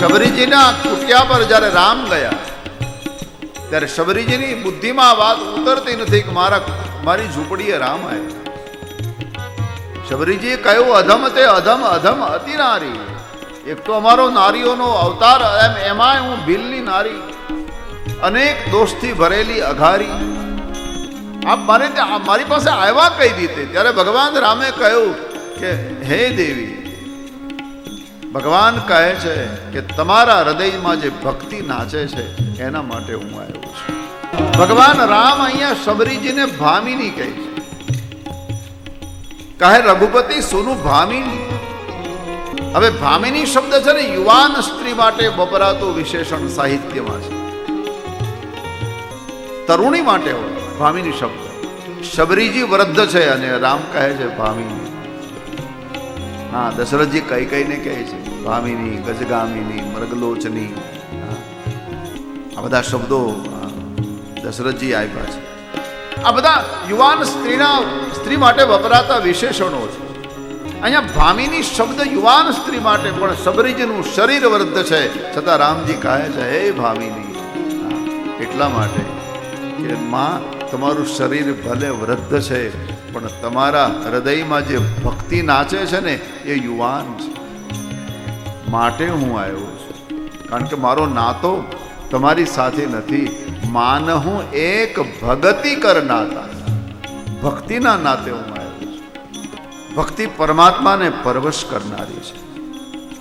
શબરીજીના કુટિયા પર જ્યારે રામ ગયા, ત્યારે શબરીજીની બુદ્ધિમાં વાત ઉતરતી નથી કે મારા મારી ઝૂંપડીએ રામ આવ્યો. શબરીજીએ કહ્યું, અધમ તે અધમ અધમ અતિ નારી. એક તો અમારો નારીઓનો અવતાર એમ એમાંય હું ભીલની નારી. અનેક દોષથી ભરેલી અઘારી. આપ મારે મારી પાસે આવ્યા કઈ રીતે? ત્યારે ભગવાન રામે કહ્યું કે, હે દેવી ભગવાન કહે છે કે તમારા હૃદયમાં જે ભક્તિ નાચે છે, એના માટે હું આવ્યો છું. ભગવાન રામ અહીંયા શબરીજીને ભામિની કહે છે. કહે, રઘુપતિ સોનું ભામિની. હવે ભામિની શબ્દ છે ને, યુવાન સ્ત્રી માટે વપરાતું વિશેષણ સાહિત્યમાં છે. તરુણી માટે હોય, ભામિની શબ્દ. શબરીજી વૃદ્ધ છે અને રામ કહે છે, ભામિની. હા, દશરથજી કઈ કઈને કહે છે ભામિની ગજગામિની, મૃગલોચની. આ બધા શબ્દો દશરથજી આપ્યા છે. આ બધા યુવાન સ્ત્રીના, સ્ત્રી માટે વપરાતા વિશેષણો છે. અહીંયા ભામિની શબ્દ યુવાન સ્ત્રી માટે પણ શબરીજીનું શરીર વૃદ્ધ છે. છતાં રામજી કહે છે, હે ભામિની એટલા માટે કે માં તમારું શરીર ભલે વૃદ્ધ છે, પણ તમારા હૃદયમાં જે ભક્તિ નાચે છે ને, એ યુવાન છે. માટે હું આવ્યો છું. કારણ કે મારો નાતો તમારી સાથે નથી. માન હું એક ભગતિ કરનાતા ભક્તિના નાતે હું આવ્યો છું. ભક્તિ પરમાત્માને પરવશ કરનારી છે.